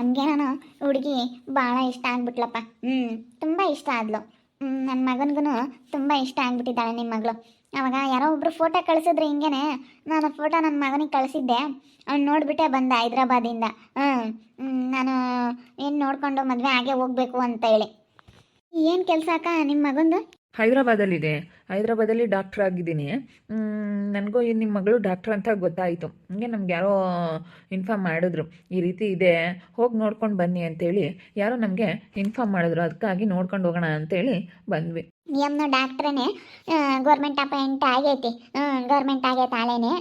ನಮಗೆ ನಾನು ಹುಡುಗಿ ಭಾಳ ಇಷ್ಟ ಆಗ್ಬಿಟ್ಲಪ್ಪ. ಹ್ಞೂ ತುಂಬ ಇಷ್ಟ ಆದ್ಲು. ನನ್ನ ಮಗನಿಗೂ ತುಂಬ ಇಷ್ಟ ಆಗ್ಬಿಟ್ಟಿದ್ದಾಳೆ ನಿಮ್ಮ ಮಗಳು. ಅವಾಗ ಯಾರೋ ಒಬ್ಬರು ಫೋಟೋ ಕಳಿಸಿದ್ರೆ ಹಿಂಗೇನೆ. ನಾನು ಫೋಟೋ ನನ್ನ ಮಗನಿಗೆ ಕಳಿಸಿದ್ದೆ. ಅವ್ನು ನೋಡಿಬಿಟ್ಟೆ ಬಂದ ಹೈದ್ರಾಬಾದಿಂದ ಹ್ಞೂ ನಾನು ಏನು ನೋಡಿಕೊಂಡು ಮದುವೆ ಹಾಗೆ ಹೋಗ್ಬೇಕು ಅಂತ ಹೇಳಿ. ಏನು ಕೆಲಸ ಅಕ್ಕ ನಿಮ್ಮ ಮಗಂದು? ಹೈದ್ರಾಬಾದಲ್ಲಿದೆ. ಹೈದರಾಬಾದಲ್ಲಿ ಡಾಕ್ಟ್ರ್ ಆಗಿದ್ದೀನಿ. ನನಗೂ ನಿಮ್ಮ ಮಗಳು ಡಾಕ್ಟರ್ ಅಂತ ಗೊತ್ತಾಯಿತು. ಹಂಗೆ ನಮ್ಗೆ ಯಾರೋ ಇನ್ಫಾರ್ಮ್ ಮಾಡಿದ್ರು. ಈ ರೀತಿ ಇದೆ. ಹೋಗಿ ನೋಡ್ಕೊಂಡು ಬನ್ನಿ ಅಂತೇಳಿ ಯಾರೋ ನಮಗೆ ಇನ್ಫಾರ್ಮ್ ಮಾಡಿದ್ರು. ಅದಕ್ಕಾಗಿ ನೋಡ್ಕೊಂಡು ಹೋಗೋಣ ಅಂತೇಳಿ ಬಂದ್ವಿ. ಎಮ್ನ ಡಾಕ್ಟ್ರೇನೆ ಗೌರ್ಮೆಂಟ್ ಅಪಾಯಿಂಟ್ ಆಗೈತಿ. ಗೌರ್ಮೆಂಟ್ ಆಗೈತೆ ಆಳೇನೆ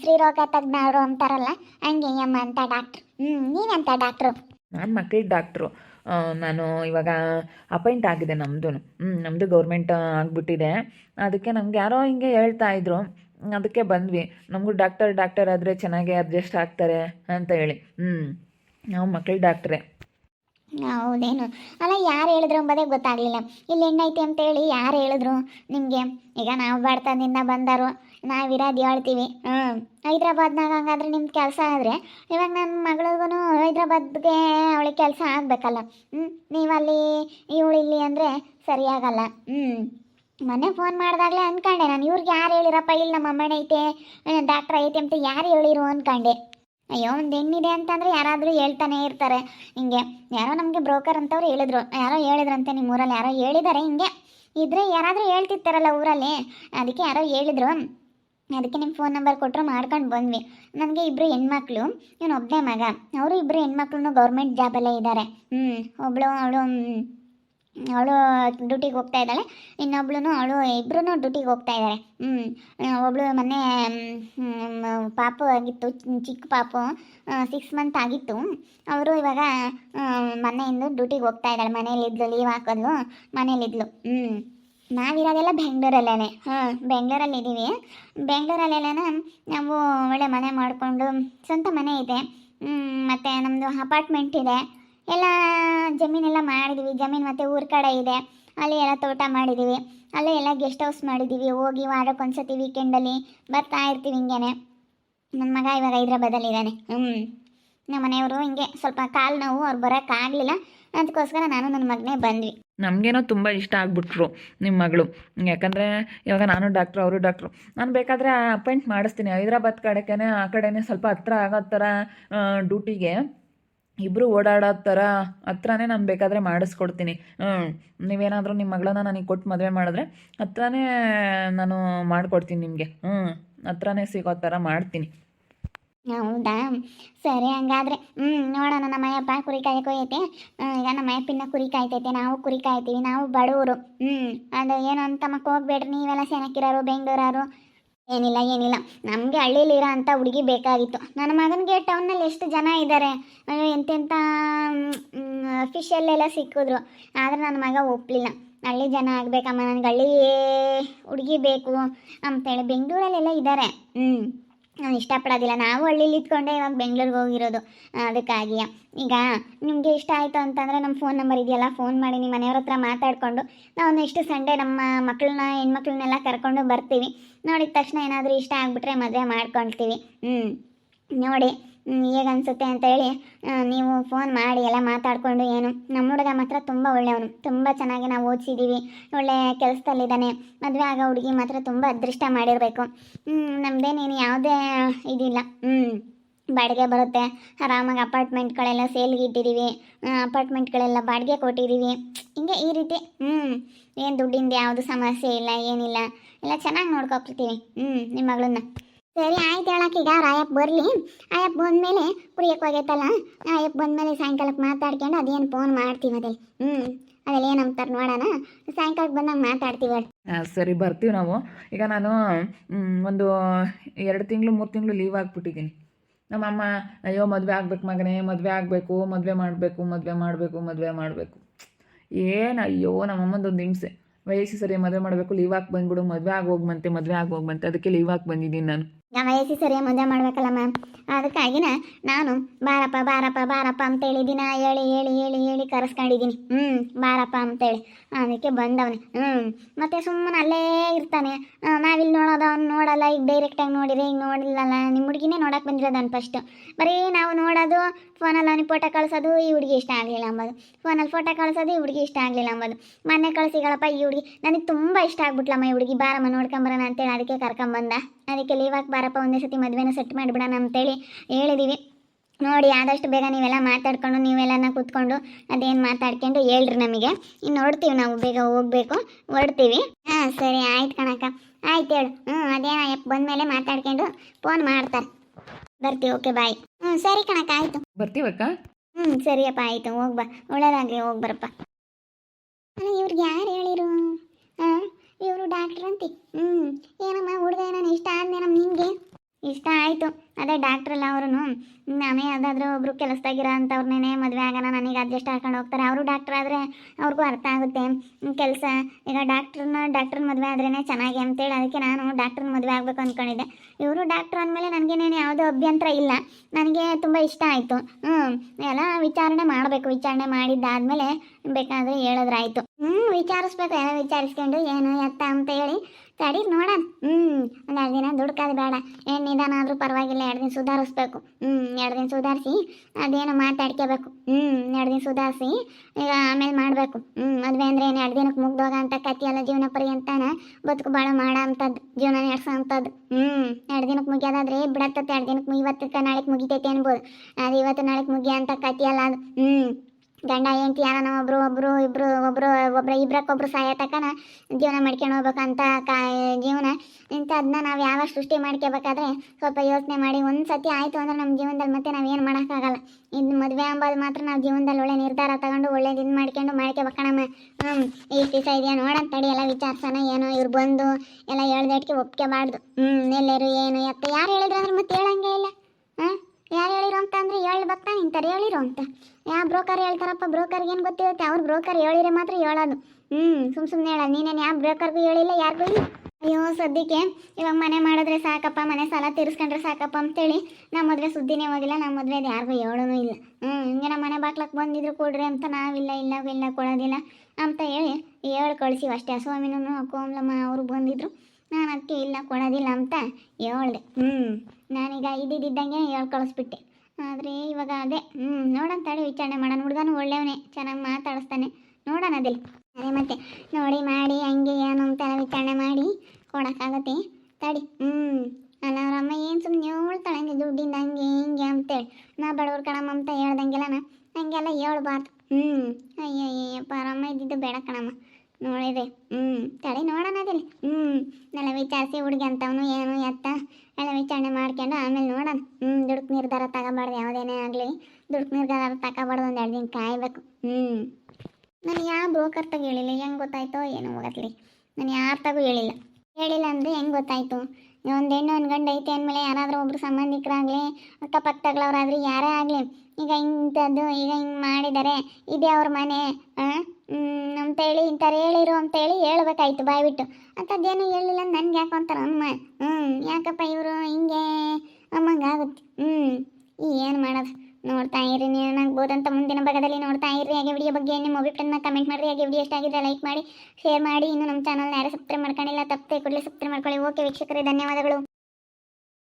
ಶ್ರೀರೋಗ ತಜ್ಞರು ಅಂತಾರಲ್ಲ ಹಂಗೆ ಎಮ್ಮ ಅಂತ ಡಾಕ್ಟ್ರ್ ಹ್ಞೂ ನೀವೆಂತ ಡಾಕ್ಟ್ರು ನಾನು ಮಕ್ಳಿಗೆ ಡಾಕ್ಟ್ರು ನಾನು ಇವಾಗ ಅಪಾಯಿಂಟ್ ಆಗಿದೆ ನಮ್ಮದು ಹ್ಞೂ ನಮ್ಮದು ಗೌರ್ಮೆಂಟ್ ಆಗಿಬಿಟ್ಟಿದೆ. ಅದಕ್ಕೆ ನಮ್ಗೆ ಯಾರೋ ಹಿಂಗೆ ಹೇಳ್ತಾ ಇದ್ರು. ಅದಕ್ಕೆ ಬಂದ್ವಿ. ನಮಗೂ ಡಾಕ್ಟರ್ ಡಾಕ್ಟರ್ ಆದರೆ ಚೆನ್ನಾಗಿ ಅಡ್ಜಸ್ಟ್ ಆಗ್ತಾರೆ ಅಂತ ಹೇಳಿ. ಹ್ಞೂ ನಾವು ಮಕ್ಳ ಡಾಕ್ಟ್ರೇ ಹೌದೇನು? ಅಲ್ಲ, ಯಾರು ಹೇಳಿದ್ರು ಎಂಬುದೇ ಗೊತ್ತಾಗಲಿಲ್ಲ. ಇಲ್ಲಿ ಹೆಣ್ಣೈತಿ ಅಂತೇಳಿ ಯಾರು ಹೇಳಿದ್ರು ನಿಮಗೆ? ಈಗ ನಾವು ಬಡತನದಿಂದ ಬಂದರು ನಾವಿರೋದು ಹೇಳ್ತೀವಿ. ಹ್ಞೂ ಹೈದ್ರಾಬಾದ್ನಾಗ ಹಂಗಾದ್ರೆ ನಿಮ್ಮ ಕೆಲಸ ಆದರೆ, ಇವಾಗ ನನ್ನ ಮಗಳಿಗೂ ಹೈದ್ರಾಬಾದ್ಗೆ ಅವಳಿಗೆ ಕೆಲಸ ಆಗಬೇಕಲ್ಲ. ಹ್ಞೂ ನೀವಲ್ಲಿ ಇವಳು ಇಲ್ಲಿ ಅಂದರೆ ಸರಿಯಾಗಲ್ಲ. ಹ್ಞೂ ಮೊನ್ನೆ ಫೋನ್ ಮಾಡಿದಾಗಲೇ ಅನ್ಕೊಂಡೆ ನಾನು, ಇವ್ರಿಗೆ ಯಾರು ಹೇಳಿರಪ್ಪ? ಇಲ್ಲಿ ನಮ್ಮ ಅಮ್ಮನ ಐತೆ, ಡಾಕ್ಟ್ರ್ ಐತೆ ಅಂತ ಯಾರು ಹೇಳಿರು ಅನ್ಕೊಂಡೆ. ಅಯ್ಯೋ, ಒಂದು ಹೆಣ್ಣಿದೆ ಅಂತಂದರೆ ಯಾರಾದರೂ ಹೇಳ್ತಾನೆ ಇರ್ತಾರೆ. ಹಿಂಗೆ ಯಾರೋ ನಮಗೆ ಬ್ರೋಕರ್ ಅಂತವ್ರು ಹೇಳಿದ್ರು. ಯಾರೋ ಹೇಳಿದ್ರಂತೆ ನಿಮ್ಮ ಊರಲ್ಲಿ ಯಾರೋ ಹೇಳಿದ್ದಾರೆ ಹಿಂಗೆ. ಇದ್ರೆ ಯಾರಾದರೂ ಹೇಳ್ತಿರ್ತಾರಲ್ಲ ಊರಲ್ಲಿ. ಅದಕ್ಕೆ ಯಾರೋ ಹೇಳಿದ್ರು. ಅದಕ್ಕೆ ನಿಮ್ಮ ಫೋನ್ ನಂಬರ್ ಕೊಟ್ಟರು ಮಾಡ್ಕೊಂಡು ಬಂದ್ವಿ. ನನಗೆ ಇಬ್ಬರು ಹೆಣ್ಮಕ್ಳು ಇವನು ಒಬ್ಬನೇ ಮಗ. ಅವರು ಇಬ್ಬರು ಹೆಣ್ಮಕ್ಳು ಗೌರ್ಮೆಂಟ್ ಜಾಬಲ್ಲೇ ಇದ್ದಾರೆ ಹ್ಞೂ ಒಬ್ಬಳು ಅವಳು ಅವಳು ಡ್ಯೂಟಿಗೆ ಹೋಗ್ತಾ ಇದ್ದಾಳೆ. ಇನ್ನೊಬ್ಳು ಅವಳು ಇಬ್ಬರೂ ಡ್ಯೂಟಿಗೆ ಹೋಗ್ತಾ ಇದ್ದಾರೆ. ಹ್ಞೂ ಒಬ್ಳು ಮೊನ್ನೆ ಪಾಪು ಆಗಿತ್ತು, ಚಿಕ್ಕ ಪಾಪು ಸಿಕ್ಸ್ ಮಂತ್ ಆಗಿತ್ತು. ಅವರು ಇವಾಗ ಮನೆಯಿಂದ ಡ್ಯೂಟಿಗೆ ಹೋಗ್ತಾ ಇದ್ದಾಳೆ. ಮನೇಲಿದ್ಲು ಲೀವ್ ಹಾಕೋದ್ಲು ಮನೇಲಿದ್ಲು ಹ್ಞೂ ನಾವಿರೋದೆಲ್ಲ ಬೆಂಗಳೂರಲ್ಲೇ ಹಾಂ, ಬೆಂಗಳೂರಲ್ಲಿ ಇದ್ದೀವಿ ಬೆಂಗಳೂರಲ್ಲೆಲ್ಲ ನಾವು ಒಳ್ಳೆ ಮನೆ ಮಾಡಿಕೊಂಡು ಸ್ವಂತ ಮನೆ ಇದೆ. ಮತ್ತು ನಮ್ಮದು ಅಪಾರ್ಟ್ಮೆಂಟ್ ಇದೆ. ಎಲ್ಲ ಜಮೀನೆಲ್ಲ ಮಾಡಿದ್ದೀವಿ ಜಮೀನು ಮತ್ತು ಊರ ಕಡೆ ಇದೆ. ಅಲ್ಲಿ ಎಲ್ಲ ತೋಟ ಮಾಡಿದ್ದೀವಿ ಅಲ್ಲೇ ಎಲ್ಲ ಗೆಸ್ಟ್ ಹೌಸ್ ಮಾಡಿದ್ದೀವಿ ಹೋಗಿ ವಾರಕ್ಕೆ ಒಂದ್ಸತಿ ವೀಕೆಂಡಲ್ಲಿ ಬರ್ತಾ ಇರ್ತೀವಿ ಹಿಂಗೇನೆ. ನನ್ನ ಮಗ ಇವಾಗ ಹೈದ್ರಾಬಾದಲ್ಲಿದ್ದಾನೆ ಹ್ಞೂ ನಮ್ಮ ಮನೆಯವರು ಹಿಂಗೆ ಸ್ವಲ್ಪ ಕಾಲು ನೋವು, ಅವ್ರು ಬರೋಕ್ಕಾಗಲಿಲ್ಲ ಅದಕ್ಕೋಸ್ಕರ ನಾನು ನನ್ನ ಮಗನೇ ಬಂದ್ವಿ. ನಮಗೇನೋ ತುಂಬ ಇಷ್ಟ ಆಗ್ಬಿಟ್ರು ನಿಮ್ಮ ಮಗಳು. ಯಾಕಂದರೆ ಇವಾಗ ನಾನು ಡಾಕ್ಟ್ರು ಅವರು ಡಾಕ್ಟ್ರು ನಾನು ಬೇಕಾದರೆ ಅಪಾಯಿಂಟ್ ಮಾಡಿಸ್ತೀನಿ. ಹೈದ್ರಾಬಾದ್ ಕಡೆಗೇ ಆ ಕಡೆನೇ ಸ್ವಲ್ಪ ಹತ್ರ ಆಗೋ ಥರ ಡ್ಯೂಟಿಗೆ ಇಬ್ಬರು ಓಡಾಡೋ ಥರ ಹತ್ರನೇ ನಾನು ಬೇಕಾದರೆ ಮಾಡಿಸ್ಕೊಡ್ತೀನಿ. ಹ್ಞೂ ನೀವೇನಾದರೂ ನಿಮ್ಮ ಮಗಳನ್ನ ನನಗೆ ಕೊಟ್ಟು ಮದುವೆ ಮಾಡಿದ್ರೆ ಹತ್ರನೇ ನಾನು ಮಾಡಿಕೊಡ್ತೀನಿ ನಿಮಗೆ. ಹ್ಞೂ ಹತ್ರನೇ ಸಿಗೋ ಥರ ಮಾಡ್ತೀನಿ. ಹೌದಾ? ಸರಿ, ಹಂಗಾದ್ರೆ ಹ್ಞೂ ನೋಡೋಣ. ನಮ್ಮ ಅಯ್ಯಪ್ಪ ಕುರಿ ಕಾಯಕ್ಕೆ ಹೋಯ್ತೆ ಈಗ ನಮ್ಮ ಅಯ್ಯಪ್ಪಿನ ಕುರಿ ಕಾಯ್ತೈತೆ ನಾವು ಕುರಿ ಕಾಯ್ತೀವಿ ನಾವು ಬಡವರು ಹ್ಞೂ ಅದು ಏನು ಅಂತ ಮಕ್ಕ ಹೋಗ್ಬೇಡ್ರಿ ನೀವೆಲ್ಲ ಸೆನಕ್ಕಿರೋರು ಬೆಂಗಳೂರವರು. ಏನಿಲ್ಲ ಏನಿಲ್ಲ. ನಮಗೆ ಹಳ್ಳಿಲಿರೋ ಅಂಥ ಹುಡುಗಿ ಬೇಕಾಗಿತ್ತು. ನನ್ನ ಮಗನಿಗೆ ಟೌನಲ್ಲಿ ಎಷ್ಟು ಜನ ಇದ್ದಾರೆ? ಅಯ್ಯೋ ಎಂತೆಂಥ ಫಿಶಲ್ಲೆಲ್ಲ ಸಿಕ್ಕಿದ್ರು. ಆದರೆ ನನ್ನ ಮಗ ಒಪ್ಪಲಿಲ್ಲ ಹಳ್ಳಿ ಜನ ಆಗಬೇಕಮ್ಮ, ನನಗೆ ಹಳ್ಳಿ ಹುಡುಗಿ ಬೇಕು ಅಂತೇಳಿ. ಬೆಂಗಳೂರಲ್ಲೆಲ್ಲ ಇದ್ದಾರೆ. ಹ್ಞೂ ನಾನು ಇಷ್ಟಪಡೋದಿಲ್ಲ. ನಾವು ಹಳ್ಳಿಲಿ ಇದ್ಕೊಂಡೆ ಇವಾಗ ಬೆಂಗಳೂರಿಗೆ ಹೋಗಿರೋದು. ಅದಕ್ಕಾಗಿಯ. ಈಗ ನಿಮಗೆ ಇಷ್ಟ ಆಯಿತು ಅಂತಂದರೆ ನಮ್ಮ ಫೋನ್ ನಂಬರ್ ಇದೆಯಲ್ಲ ಫೋನ್ ಮಾಡಿ ನಿಮ್ಮ ಮನೆಯವ್ರ ಹತ್ರ ಮಾತಾಡಿಕೊಂಡು ನಾವು ನೆಕ್ಸ್ಟ್ ಸಂಡೇ ನಮ್ಮ ಮಕ್ಕಳನ್ನ ಹೆಣ್ಮಕ್ಳನ್ನೆಲ್ಲ ಕರ್ಕೊಂಡು ಬರ್ತೀವಿ. ನೋಡಿದ ತಕ್ಷಣ ಏನಾದರೂ ಇಷ್ಟ ಆಗಿಬಿಟ್ರೆ ಮದುವೆ ಮಾಡ್ಕೊಳ್ತೀವಿ. ಹ್ಞೂ ನೋಡಿ ಹೇಗೆ ಅನಿಸುತ್ತೆ ಅಂತ ಹೇಳಿ ನೀವು ಫೋನ್ ಮಾಡಿ ಎಲ್ಲ ಮಾತಾಡಿಕೊಂಡು ಏನು, ನಮ್ಮ ಹುಡುಗ ಮಾತ್ರ ತುಂಬ ಒಳ್ಳೆಯವನು, ತುಂಬ ಚೆನ್ನಾಗಿ ನಾವು ಓದಿಸಿದ್ದೀವಿ ಒಳ್ಳೆ ಕೆಲಸದಲ್ಲಿದ್ದಾನೆ, ಮದುವೆ ಆಗ ಹುಡುಗಿ ಮಾತ್ರ ತುಂಬ ಅದೃಷ್ಟ ಮಾಡಿರಬೇಕು. ನಮ್ಮದೇನೇನು ಯಾವುದೇ ಇದಿಲ್ಲ ಹ್ಞೂ ಬಾಡಿಗೆ ಬರುತ್ತೆ, ಆರಾಮಾಗಿ ಅಪಾರ್ಟ್ಮೆಂಟ್ಗಳೆಲ್ಲ ಸೇಲ್ಗೆ ಇಟ್ಟಿದ್ದೀವಿ ಅಪಾರ್ಟ್ಮೆಂಟ್ಗಳೆಲ್ಲ ಬಾಡಿಗೆ ಕೊಟ್ಟಿದ್ದೀವಿ ಹಿಂಗೆ ಈ ರೀತಿ ಹ್ಞೂ ಏನು ದುಡ್ಡಿಂದ ಯಾವುದು ಸಮಸ್ಯೆ ಇಲ್ಲ, ಏನಿಲ್ಲ, ಎಲ್ಲ ಚೆನ್ನಾಗಿ ನೋಡ್ಕೊಬಿಡ್ತೀವಿ ಹ್ಞೂ ನಿಮ್ಮ ಮಗಳನ್ನ. ಸರಿ, ಆಯ್ತು ಹೇಳಕ್ಕೆ ಈಗ ರಾಯಪ್ಪ ಬರಲಿ. ಆಯಪ್ಪ ಬಂದಮೇಲೆ ಕುಡಿಯಕ್ಕೆ ಹೋಗೈತಲ್ಲ ಆಯಪ್ಪ ಬಂದಮೇಲೆ ಸಾಯಂಕಾಲಕ್ಕೆ ಮಾತಾಡ್ಕೊಂಡು ಅದೇನು ಫೋನ್ ಮಾಡ್ತೀವಿ ಅದಲ್ಲಿ ಹ್ಞೂ ಅದರಲ್ಲಿ ಏನು ಅಂತಾರೆ ನೋಡೋಣ. ಸಾಯಂಕಾಲಕ್ಕೆ ಬಂದಾಗ ಮಾತಾಡ್ತೀವಿ ಸರಿ, ಬರ್ತೀವಿ ನಾವು. ಈಗ ನಾನು ಒಂದು ಎರಡು ತಿಂಗಳು, ಮೂರು ತಿಂಗಳು ಲೀವ್ ಆಗಿಬಿಟ್ಟಿದ್ದೀನಿ. ನಮ್ಮಮ್ಮ, ಅಯ್ಯೋ, ಮದುವೆ ಆಗ್ಬೇಕು ಮಗನೇ, ಮದುವೆ ಆಗಬೇಕು, ಮದುವೆ ಮಾಡಬೇಕು ಮದುವೆ ಮಾಡಬೇಕು ಮದುವೆ ಮಾಡಬೇಕು. ಏನು ಅಯ್ಯೋ ನಮ್ಮಮ್ಮಂದೊಂದು ಹಿಂಸೆ. ವಯಸ್ಸು ಸರಿ ಮದುವೆ ಮಾಡಬೇಕು ಲೀವ್ ಹಾಕಿ ಬಂದ್ಬಿಡು, ಮದುವೆ ಆಗಿ ಹೋಗ್ಬಂತೆ ಮದುವೆ ಆಗಿ ಹೋಗ್ಬಂತೆ ಅದಕ್ಕೆ ಲೀವ್ ಹಾಕಿ ಬಂದಿದ್ದೀನಿ ನಾನು. ಈಗ ಸಿ ಸರಿಯಾಗಿ ಮಜಾ ಮಾಡ್ಬೇಕಲ್ಲ ಮ್ಯಾಮ್ ಅದಕ್ಕಾಗಿನ ನಾನು ಬಾರಪ್ಪ ಬಾರಪ್ಪ ಬಾರಪ್ಪ ಅಂತೇಳಿ ದಿನ ಹೇಳಿ ಹೇಳಿ ಹೇಳಿ ಹೇಳಿ ಕರೆಸ್ಕೊಂಡಿದ್ದೀನಿ. ಹ್ಞೂ ಬಾರಪ್ಪ ಅಂತೇಳಿ. ಅದಕ್ಕೆ ಬಂದವನೆ. ಹ್ಞೂ ಮತ್ತು ಸುಮ್ಮನೆ ಅಲ್ಲೇ ಇರ್ತಾನೆ. ನಾವಿಲ್ಲಿ ನೋಡೋದು, ಅವ್ನು ನೋಡಲ್ಲ, ಈಗ ಡೈರೆಕ್ಟಾಗಿ ನೋಡಿರಿ ಈಗ ನೋಡಿಲ್ಲಲ್ಲ. ನಿಮ್ಮ ಹುಡುಗಿನೇ ನೋಡಕ್ಕೆ ಬಂದಿರೋದು ಅವ್ನು ಫಸ್ಟು ಬರೀ ನಾವು ನೋಡೋದು ಫೋನಲ್ಲಿ ಅವನಿಗೆ ಫೋಟೋ ಕಳ್ಸೋದು, ಈ ಹುಡುಗಿ ಇಷ್ಟ ಆಗಲಿಲ್ಲ ಅಂಬೋದು. ಫೋನಲ್ಲಿ ಫೋಟೋ ಕಳ್ಸೋದು, ಈ ಹುಡುಗಿ ಇಷ್ಟ ಆಗಲಿಲ್ಲ ಅಂಬೋದು. ಮೊನ್ನೆ ಕಳ್ಸಿಗಳಪ್ಪ ಈ ಹುಡುಗಿ. ನನಗೆ ತುಂಬ ಇಷ್ಟ ಆಗ್ಬಿಟ್ಲಮ್ಮ ಈ ಹುಡುಗಿ. ಬಾರಮ್ಮ ನೋಡ್ಕೊಂಬರೋಣ ಅಂತೇಳಿ ಅದಕ್ಕೆ ಕರ್ಕೊಂಬಂದ. ಅದಕ್ಕೆ ಲೀವ್ ಹಾಕಿ ಬಾರಪ್ಪ ಒಂದೇ ಸತಿ ಮದುವೆನ ಸೆಟ್ ಮಾಡಿಬಿಡೋಣ ಅಂತೇಳಿ ಹೇಳಿದ್ದೀವಿ ನೋಡಿ ಆದಷ್ಟು ಬೇಗ ನೀವೆಲ್ಲ ಮಾತಾಡ್ಕೊಂಡು ನೀವೆಲ್ಲನ ಕೂತ್ಕೊಂಡು ಅದೇನು ಮಾತಾಡ್ಕೊಂಡು ಹೇಳ್ರಿ ನಮಗೆ. ಇನ್ನು ನೋಡ್ತೀವಿ ನಾವು ಬೇಗ ಹೋಗ್ಬೇಕು. ಹೊರಡ್ತೀವಿ. ಹಾಂ ಸರಿ ಆಯ್ತು ಕಣಕ್ಕ. ಆಯ್ತು ಹೇಳು. ಹ್ಞೂ ಅದೇನ ಯಪ್ಪ ಬಂದಮೇಲೆ ಮಾತಾಡ್ಕೊಂಡು ಫೋನ್ ಮಾಡ್ತಾರೆ. ಬರ್ತೀವಿ ಓಕೆ ಬಾಯ್ ಹ್ಞೂ ಸರಿ ಕಣಕ್ಕ ಆಯಿತು. ಬರ್ತೀವಕ್ಕ? ಹ್ಞೂ ಸರಿಯಪ್ಪ ಆಯಿತು ಹೋಗ್ಬಾ. ಒಳ್ಳೇದಾಗಲಿ ಹೋಗಿ ಬರಪ್ಪ. ಅಲ್ಲ ಇವ್ರಿಗೆ ಯಾರು ಹೇಳಿರು? ಹಾಂ? ಇವರು ಡಾಕ್ಟ್ರ್ ಅಂತಿ. ಹ್ಞೂ ಏನಮ್ಮ ಹುಡುಗ ಏನೋ ಇಷ್ಟ ಆದ್ಮೇನಮ್ಮ ನಿಮಗೆ? ಇಷ್ಟ ಆಯಿತು. ಅದೇ ಡಾಕ್ಟ್ರಲ್ಲ ಅವರು ನಾನೇ ಯಾವುದಾದ್ರೂ ಒಬ್ರು ಕೆಲಸದಾಗಿರೋ ಅಂಥವ್ರನ್ನೇ ಮದುವೆ ಆಗೋಣ ನನಗೆ ಅಡ್ಜಸ್ಟ್ ಹಾಕೊಂಡು ಹೋಗ್ತಾರೆ. ಅವರು ಡಾಕ್ಟ್ರ್ ಆದರೆ ಅವ್ರಿಗೂ ಅರ್ಥ ಆಗುತ್ತೆ. ಕೆಲಸ. ಈಗ ಡಾಕ್ಟ್ರನ್ನ ಡಾಕ್ಟ್ರ್ ಮದುವೆ ಆದ್ರೇ ಚೆನ್ನಾಗಿ ಅಂತೇಳಿ ಅದಕ್ಕೆ ನಾನು ಡಾಕ್ಟ್ರನ್ನ ಮದುವೆ ಆಗಬೇಕು ಅಂದ್ಕೊಂಡಿದ್ದೆ ಇವರು ಡಾಕ್ಟ್ರ್ ಅಂದಮೇಲೆ ನನಗೇನೇನು ಯಾವುದೇ ಅಭ್ಯಂತರ ಇಲ್ಲ. ನನಗೆ ತುಂಬ ಇಷ್ಟ ಆಯಿತು. ಹ್ಞೂ ಎಲ್ಲ ವಿಚಾರಣೆ ಮಾಡಬೇಕು. ವಿಚಾರಣೆ ಮಾಡಿದ್ದಾದಮೇಲೆ ಬೇಕಾದರೆ ಹೇಳಿದ್ರಾಯ್ತು. ವಿಚಾರಿಸ್ಬೇಕು, ಎಲ್ಲ ವಿಚಾರಿಸ್ಕೊಂಡು ಏನು ಎತ್ತ ಅಂತ ಹೇಳಿ. ತಡಿ, ನೋಡೋಣ. ಹ್ಞೂ ಒಂದು ಎರಡು ದಿನ ದುಡ್ಕೋದು ಬೇಡ. ಏನು ನಿಧಾನ ಆದರೂ ಪರವಾಗಿಲ್ಲ, ಎರಡು ದಿನ ಸುಧಾರಿಸ್ಬೇಕು. ಹ್ಞೂ ಎರಡು ದಿನ ಸುಧಾರಿಸಿ, ಅದೇನೋ ಮಾತಾಡ್ಕೋಬೇಕು ಹ್ಞೂ ಎರಡು ದಿನ ಸುಧಾರಿಸಿ, ಈಗ ಆಮೇಲೆ ಮಾಡಬೇಕು. ಹ್ಞೂ ಮದುವೆ ಅಂದರೆ ಏನು ಎರಡು ದಿನಕ್ಕೆ ಮುಗ್ದೋಗ ಅಂತ ಕತ್ತಿ ಎಲ್ಲ ಜೀವನ ಪರ್ಯಂತನ ಬದುಕು ಭಾಳ ಮಾಡೋ ಅಂಥದ್ದು, ಜೀವನ ನಡೆಸೋ ಅಂಥದ್ದು. ಹ್ಞೂ ಎರಡು ದಿನಕ್ಕೆ ಮುಗಿಯೋದಾದ್ರೆ ಬಿಡತ್ತೆ ಎರಡು ದಿನಕ್ಕೆ ಇವತ್ತಕ್ಕೆ ನಾಳೆಗೆ ಮುಗಿತೈತೆ ಅನ್ಬೋದು. ಅದು ಇವತ್ತು ನಾಳೆಗೆ ಮುಗಿಯೋ ಅಂತ ಕತ್ತಿ ಅಲ್ಲ ಅದು. ಹ್ಞೂ ಗಂಡ, ಹೆಂಡತಿ, ಯಾರನ ಒಬ್ರು ಒಬ್ರು, ಇಬ್ರು, ಒಬ್ರು ಒಬ್ರು, ಇಬ್ರಕ್ಕೊಬ್ರು ಸಾಯೋ ತಕನ ಜೀವನ ಮಾಡ್ಕೊಂಡು ಹೋಗ್ಬೇಕಂತ ಕಾ, ಜೀವನ. ಇಂಥದನ್ನ ನಾವು ಯಾವ ಸೃಷ್ಟಿ ಮಾಡ್ಕೋಬೇಕಾದ್ರೆ ಸ್ವಲ್ಪ ಯೋಚನೆ ಮಾಡಿ. ಒಂದು ಸತಿ ಆಯಿತು ಅಂದ್ರೆ ನಮ್ಮ ಜೀವನದಲ್ಲಿ ಮತ್ತೆ ನಾವು ಏನು ಮಾಡೋಕ್ಕಾಗಲ್ಲ. ಇದು ಮದುವೆ ಅಂಬೋದು ಮಾತ್ರ ನಾವು ಜೀವನದಲ್ಲಿ ಒಳ್ಳೆ ನಿರ್ಧಾರ ತಗೊಂಡು, ಒಳ್ಳೇದು ಇದು ಮಾಡ್ಕೊಂಡು ಮಾಡ್ಕೋಬೇಕಣಮ್ಮ ಹ್ಞೂ ಇಷ್ಟು ದಿವಸ ಇದೆಯಾ ನೋಡೋಣ ತಡಿ ಎಲ್ಲ ವಿಚಾರಿಸೋಣ, ಏನೋ ಇವ್ರು ಬಂದು ಎಲ್ಲ ಹೇಳ್ದಟ್ಗೆ ಒಪ್ಕೋಬಾರ್ದು. ಹ್ಞೂ ಎಲ್ಲರೂ ಏನು, ಎತ್ತ ಯಾರು ಹೇಳಿದ್ರು ಅಂದ್ರೆ ಮತ್ತೆ ಹೇಳಂಗೆ ಇಲ್ಲ. ಹಾಂ ಯಾರು ಹೇಳಿರೋ ಅಂತ ಅಂದ್ರೆ ಭಕ್ತ ನಿಂತಾರೆ ಹೇಳಿರೋ ಅಂತ. ಯಾವ ಬ್ರೋಕರ್ ಹೇಳ್ತಾರಪ್ಪ ಬ್ರೋಕರ್ಗೆ ಏನು ಗೊತ್ತಿರುತ್ತೆ? ಅವ್ರು ಬ್ರೋಕರ್ ಹೇಳಿದ್ರೆ ಮಾತ್ರ ಹೇಳೋದು. ಹ್ಞೂ ಸುಮ್ ಸುಮ್ಮನೆ ಹೇಳೋದು ನೀನೇನು ಯಾವ ಬ್ರೋಕರ್ಗೂ ಹೇಳಿಲ್ಲ, ಯಾರಿಗೂ ಅಯ್ಯೋ, ಸದ್ಯಕ್ಕೆ ಇವಾಗ ಮನೆ ಮಾಡಿದ್ರೆ ಸಾಕಪ್ಪ, ಮನೆ ಸಾಲ ತೀರಿಸ್ಕೊಂಡ್ರೆ ಸಾಕಪ್ಪ ಅಂತೇಳಿ ನಮ್ಮ ಮದುವೆ ಸುದ್ದಿನೇ ಹೋಗಿಲ್ಲ ನಮ್ಮ ಮದುವೆದು ಯಾರಿಗೂ ಹೇಳೋನು ಇಲ್ಲ. ಹ್ಞೂ ಹಿಂಗೆ ನಮ್ಮ ಮನೆ ಬಾಕ್ಲಕ್ಕೆ ಬಂದಿದ್ರು ಕೊಡ್ರಿ ಅಂತ ನಾವಿಲ್ಲ, ಇಲ್ಲ ಇಲ್ಲ ಕೊಡೋದಿಲ್ಲ ಅಂತ ಹೇಳಿ ಹೇಳಿ ಅಷ್ಟೇ. ಸ್ವಾಮಿನೂ ಕೋಮ್ಲಮ್ಮ ಅವರು ಬಂದಿದ್ರು. ನಾನು ಅದಕ್ಕೆ ಇಲ್ಲ ಕೊಡೋದಿಲ್ಲ ಅಂತ ಹೇಳ್ದೆ. ಹ್ಞೂ ನಾನೀಗ ಇದ್ದಿದ್ದಂಗೆ ಹೇಳಿ ಕಳಿಸ್ಬಿಟ್ಟೆ. ಆದರೆ ಇವಾಗ ಅದೇ ಹ್ಞೂ ನೋಡೋಣ ತಡಿ ವಿಚಾರಣೆ ಮಾಡೋಣ. ಹುಡುಗನು ಒಳ್ಳೆಯವನೇ ಚೆನ್ನಾಗಿ ಮಾತಾಡಿಸ್ತಾನೆ. ನೋಡೋಣ ಅದಿಲ್ಲ ಅದೇ ಮತ್ತೆ ನೋಡಿ ಮಾಡಿ ಹಂಗೆ ಏನು ಅಂತ ವಿಚಾರಣೆ ಮಾಡಿ ಕೊಡೋಕ್ಕಾಗತ್ತೆ. ತಡಿ. ಹ್ಞೂ ಅಲ್ಲ ಅವರಮ್ಮ ಏನು ಸುಮ್ಮನೆ ಹೇಳ್ತಾಳೆ ಹಂಗೆ ದುಡ್ಡಿಂದ ಹಂಗೆ ಹಿಂಗೆ ಅಂತೇಳಿ ನಾ ಬಡವ್ರ ಕಣಮ್ಮ ಅಂತ ಹೇಳ್ದಂಗೆಲ್ಲ ನಾ ಹಂಗೆಲ್ಲ ಹೇಳ್ಬಾರ್ದು. ಹ್ಞೂ ಅಯ್ಯಯ್ಯಪ್ಪ ಅಮ್ಮ ಇದ್ದಿದ್ದು ಬೇಡ ಕಣಮ್ಮ. ನೋಡಿದೆ. ಹ್ಞೂ ತಲೆ ನೋಡೋಣ ಅದಿಲ್ಲ? ಹ್ಞೂ ಎಲ್ಲ ವಿಚಾರಿಸಿ ಹುಡುಗಿ ಅಂತವನು ಏನು ಎತ್ತ? ಎಲ್ಲ ವಿಚಾರಣೆ ಮಾಡ್ಕೊಂಡು ಆಮೇಲೆ ನೋಡೋಣ. ಹ್ಞೂ ದುಡ್ಡು ನಿರ್ಧಾರ ತಗೋಬಾರ್ದು. ಯಾವುದೇನೇ ಆಗಲಿ ದುಡ್ಡು ನಿರ್ಧಾರ ತಗೋಬಾರ್ದು ಒಂದು ಎರಡು ದಿನ ಕಾಯಬೇಕು. ಹ್ಞೂ ನಾನು ಯಾವ ಬ್ರೋಕರ್ ತಗ ಹೇಳಿಲ್ಲ? ಹೆಂಗೆ ಗೊತ್ತಾಯ್ತೋ ಏನೋ ಹೋಗತ್ಲಿ ನಾನು ಯಾರ ತಗೂ ಹೇಳಿಲ್ಲ. ಹೇಳಿಲ್ಲ ಅಂದ್ರೆ ಹೆಂಗೆ ಗೊತ್ತಾಯ್ತು? ಒಂದು ಹೆಣ್ಣು, ಒಂದು ಗಂಡು ಐತೆ ಅಂದಮೇಲೆ ಯಾರಾದರೂ ಒಬ್ರು ಸಂಬಂಧಿಕರಾಗಲಿ, ಅಕ್ಕಪಕ್ಕದವ್ರಾದ್ರೂ ಯಾರೇ ಆಗಲಿ, ಈಗ ಇಂಥದ್ದು ಈಗ ಹಿಂಗೆ ಮಾಡಿದ್ದಾರೆ ಇದೇ ಅವ್ರ ಮನೆ ಅಂತೇಳಿ ಇಂಥವ್ರು ಹೇಳಿರು ಅಂತೇಳಿ ಹೇಳ್ಬೇಕಾಯ್ತು ಬಾಯ್ಬಿಟ್ಟು. ಅಂಥದ್ದೇನು ಹೇಳಿಲ್ಲ ನನ್ಗೆ ಯಾಕೆ ಅಂತಾರೆ ಅಮ್ಮ ಹ್ಞೂ ಯಾಕಪ್ಪ ಇವರು ಹಿಂಗೆ ಅಮ್ಮಂಗಾಗುತ್ತೆ. ಹ್ಞೂ ಏನು ಮಾಡೋದು? ನೋಡ್ತಾ ಇರಿ ಏನಾಗ್ಬೋದಂತ ಮುಂದಿನ ಭಾಗದಲ್ಲಿ ನೋಡ್ತಾ ಇರಿ. ಹಾಗೆ ವಿಡಿಯೋ ಬಗ್ಗೆ ನಿಮ್ಮ ಅಭಿಪ್ರಾಯನ ಕಮೆಂಟ್ ಮಾಡಿರಿ. ಹಾಗೆ ವಿಡಿಯೋ ಇಷ್ಟ ಆಗಿದ್ರೆ ಲೈಕ್ ಮಾಡಿ ಶೇರ್ ಮಾಡಿ. ಇನ್ನು ನಮ್ಮ ಚಾನಲ್ನ ಯಾರು ಸಬ್ಸ್ಕ್ರೈಬ್ ಮಾಡ್ಕೊಂಡಿಲ್ಲ, ತಪ್ಪದೆ ಕೂಡಲೇ ಸಬ್ಸ್ಕ್ರೈಬ್ ಮಾಡ್ಕೊಳ್ಳಿ. ಓಕೆ ವೀಕ್ಷಕರೇ, ಧನ್ಯವಾದಗಳು.